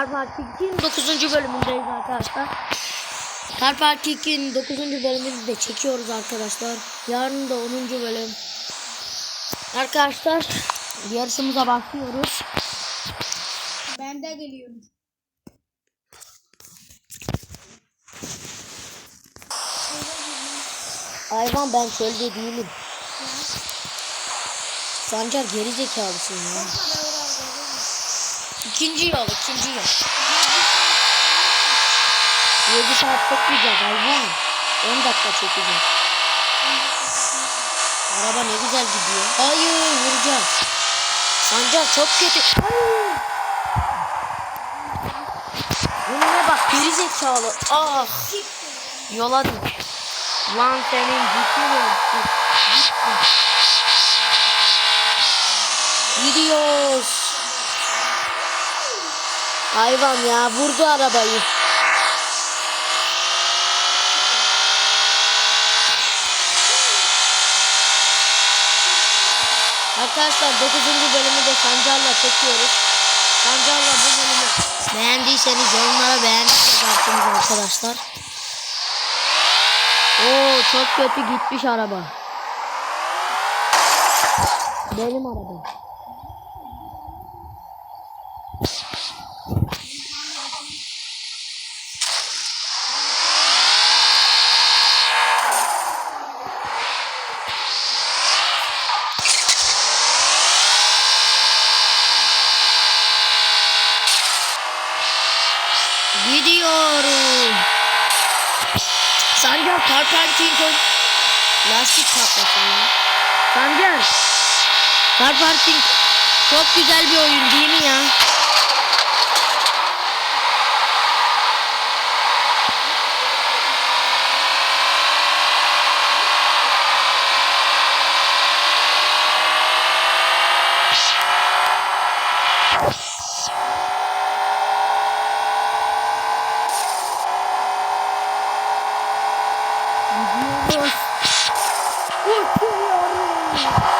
Car Park 2'nin 9. bölümündeyiz arkadaşlar. Car Park 2'nin 9. bölümünü de çekiyoruz arkadaşlar. Yarın da 10. bölüm. Arkadaşlar yarışımıza başlıyoruz. Ben de geliyorum. Hayvan ben çölde değilim. Sancar geri zekalısın ya. İkinci yol, ikinci yol. 7 saat bekleyeceğiz hayvan. 10 dakika çekeceğiz. Araba ne güzel gidiyor. Hayır vuracağız. Sancar çok kötü. Hayır. Önüne bak geri zekalı. Ah. Yola düş. Lan senin ciddi Gidiyoruz. Hayvan ya vurdu arabayı. Arkadaşlar 9. bölümü de Sancar'la çekiyoruz. Sancar'la bu bölümü beğendiyseniz yorumlara beğendiyseniz attınız arkadaşlar. Oo çok kötü gitmiş araba. Benim arabam. Gidiyorum. Sancar parking koy. Lastik patlasın ya. Sancar. Parking çok güzel bir oyun değil mi ya? Gidiyoruz. Uçuyorum.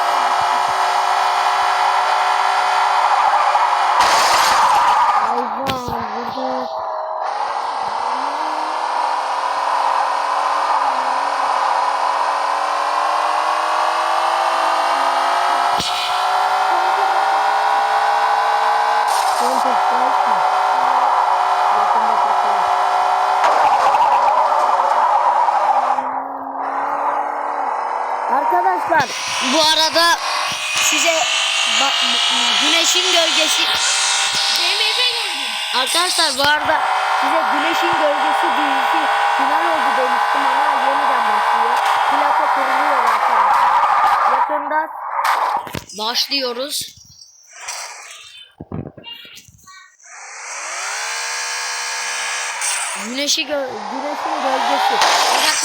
Arkadaşlar bu arada size güneşin gölgesi. Arkadaşlar bu arada size güneşin gölgesi dizisi final oldu demiştim ama yeniden başlıyor. Plato kuruluyor arkadaşlar. Yakında başlıyoruz. Güneşi gö Güneşin Gölgesi. Uzaklık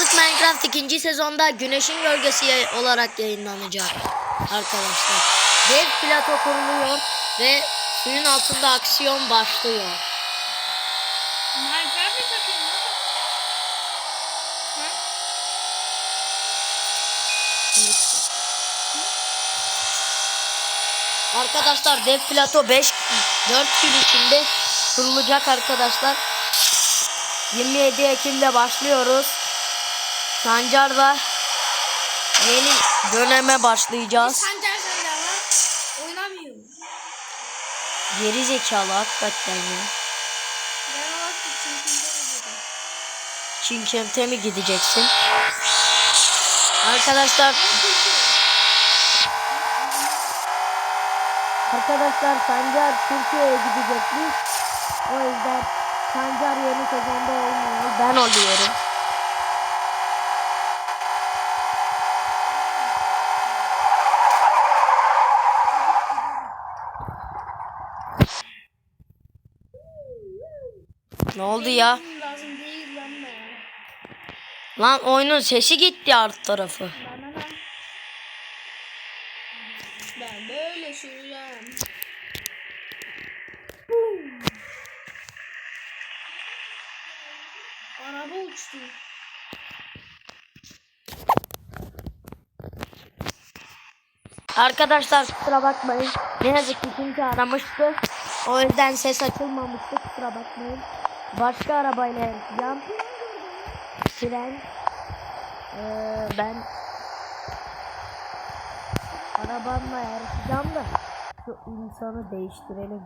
Minecraft ikinci sezonda Güneşin Gölgesi olarak yayınlanacak arkadaşlar. Dev plato kuruluyor ve suyun altında aksiyon başlıyor. Minecraft? Arkadaşlar dev plato 5 4 gün içinde kurulacak arkadaşlar. 27 Ekim'de başlıyoruz. Sancar'da yeni döneme başlayacağız. Sancar ama oynamıyor. Geri zekalı hakikaten ya. Ben o vakit çünkü dedim. Çinkemte mi gideceksin? Arkadaşlar Arkadaşlar Sancar Türkiye'ye gidecekmiş. O yüzden Sancar yeni sezonda olmuyor. Ben oluyorum. Ne oldu ya? Lan oyunun sesi gitti alt tarafı. Ben böyle süreceğim. Araba uçtu. Arkadaşlar kusura bakmayın. Ne yazık ki kimse aramıştı. O yüzden ses açılmamıştı kusura bakmayın. Başka arabayla yarışacağım. Fren. Ee, ben arabamla yarışacağım da şu insanı değiştirelim.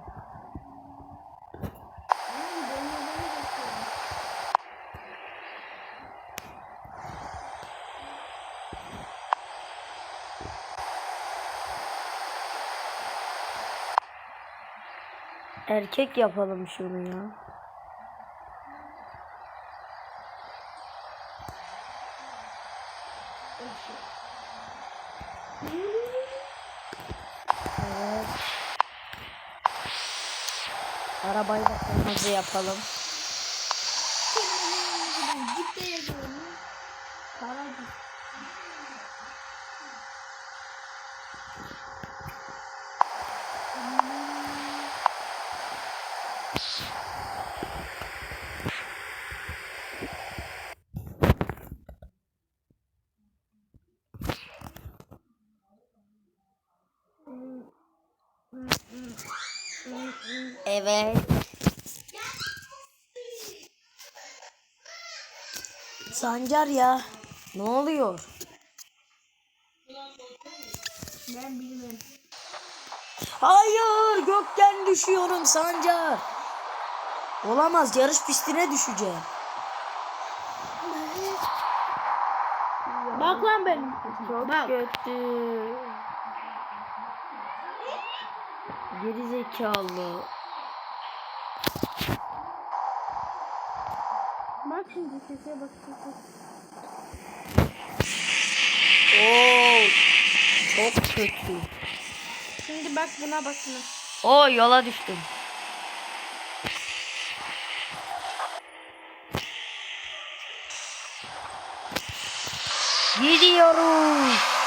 Erkek yapalım şunu ya. Arabayı da kırmızı yapalım. Git de Sancar ya. Ne oluyor? Ben bilmem. Hayır gökten düşüyorum Sancar. Olamaz yarış pistine düşeceğim. Bak lan benim. Bak. kötü. Geri zekalı. Bak şimdi sese bak sese. Oo, çok kötü. Şimdi bak buna bak buna. O yola düştüm. Gidiyoruz.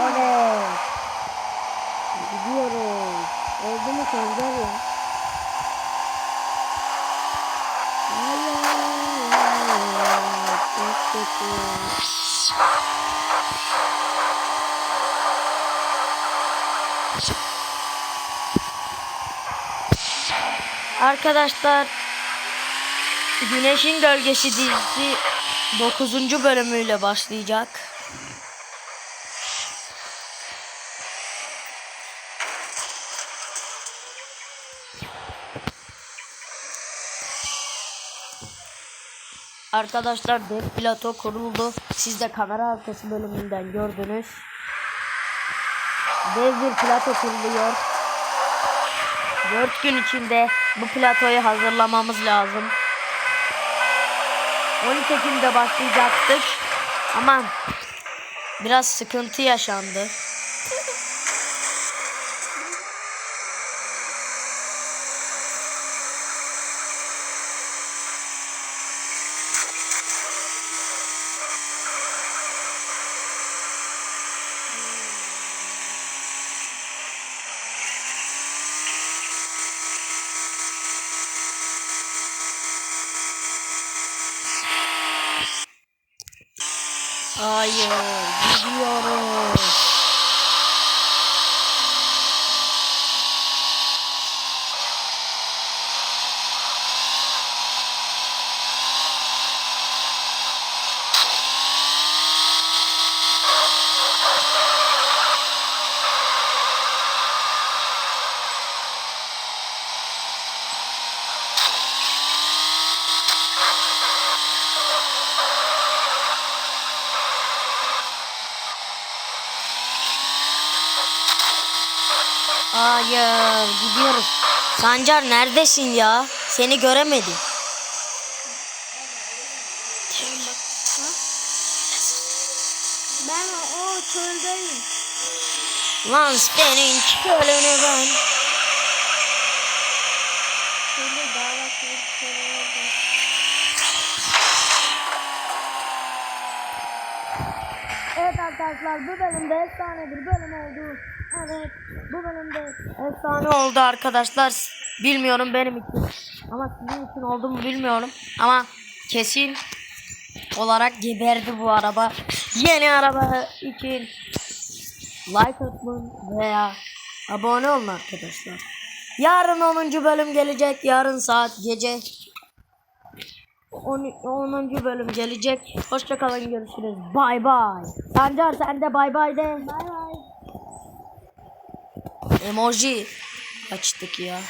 Evet. Gidiyoruz. Oldu mu Sancar ya? Hayır. Arkadaşlar Güneşin Gölgesi dizisi 9. bölümüyle başlayacak. Arkadaşlar dev plato kuruldu. Siz de kamera arkası bölümünden gördünüz. Dev bir plato kuruluyor. 4 gün içinde bu platoyu hazırlamamız lazım. 12 Ekim'de başlayacaktık. Ama biraz sıkıntı yaşandı. Hayır, gidiyoruz. Hayır, gidiyoruz. Sancar neredesin ya? Seni göremedim. Ben o çöldeyim. Lan senin çölünü ben. Evet arkadaşlar bu bölümde efsane bir bölüm oldu. Evet bu bölümde efsane oldu arkadaşlar. Bilmiyorum benim için. Ama sizin için oldu mu bilmiyorum. Ama kesin olarak geberdi bu araba. Yeni araba için like atın veya abone olun arkadaşlar. Yarın 10. bölüm gelecek. Yarın saat gece 10. 10. bölüm gelecek. Hoşça kalın görüşürüz. Bay bay. Sancar sen de bay bay de. Bay bay. Emoji açtık ya.